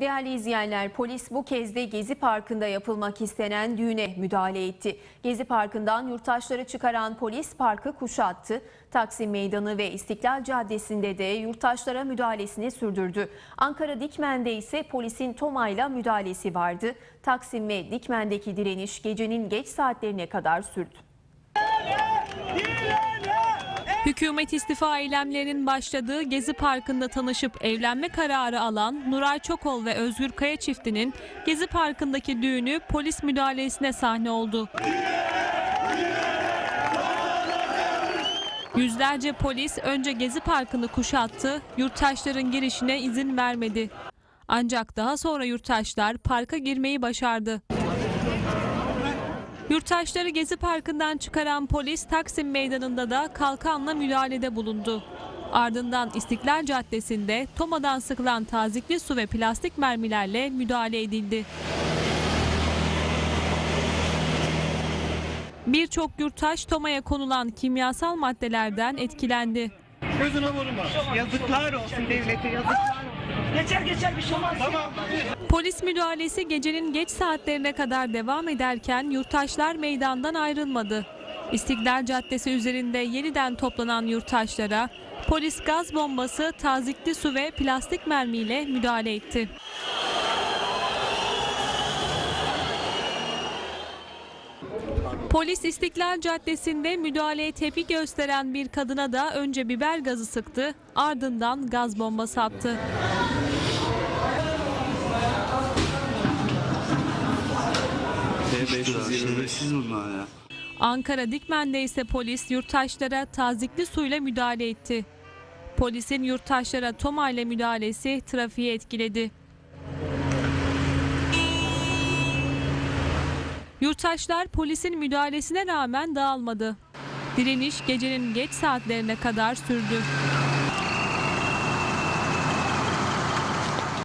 Değerli izleyenler, polis bu kez de Gezi Parkı'nda yapılmak istenen düğüne müdahale etti. Gezi Parkı'ndan yurttaşları çıkaran polis parkı kuşattı. Taksim Meydanı ve İstiklal Caddesi'nde de yurttaşlara müdahalesini sürdürdü. Ankara Dikmen'de ise polisin tomayla müdahalesi vardı. Taksim ve Dikmen'deki direniş gecenin geç saatlerine kadar sürdü. Hükümet istifa eylemlerinin başladığı Gezi Parkı'nda tanışıp evlenme kararı alan Nuray Çokol ve Özgür Kaya çiftinin Gezi Parkı'ndaki düğünü polis müdahalesine sahne oldu. Yüzlerce polis önce Gezi Parkı'nı kuşattı, yurttaşların girişine izin vermedi. Ancak daha sonra yurttaşlar parka girmeyi başardı. Yurttaşları Gezi Parkı'ndan çıkaran polis Taksim Meydanı'nda da kalkanla müdahalede bulundu. Ardından İstiklal Caddesi'nde tomadan sıkılan tazikli su ve plastik mermilerle müdahale edildi. Birçok yurttaş tomaya konulan kimyasal maddelerden etkilendi. Gözüne vurma. Yazıklar olsun devlete yazıklar. Geçer geçer bir şey olmaz. Tamam. Polis müdahalesi gecenin geç saatlerine kadar devam ederken yurttaşlar meydandan ayrılmadı. İstiklal Caddesi üzerinde yeniden toplanan yurttaşlara polis gaz bombası, tazikli su ve plastik mermiyle müdahale etti. Polis İstiklal Caddesi'nde müdahaleye tepki gösteren bir kadına da önce biber gazı sıktı, ardından gaz bombası attı. Şerefsiz bunlar ya. Ankara Dikmen'de ise polis yurttaşlara tazikli suyla müdahale etti. Polisin yurttaşlara toma ile müdahalesi trafiği etkiledi. Yurttaşlar polisin müdahalesine rağmen dağılmadı. Direniş gecenin geç saatlerine kadar sürdü.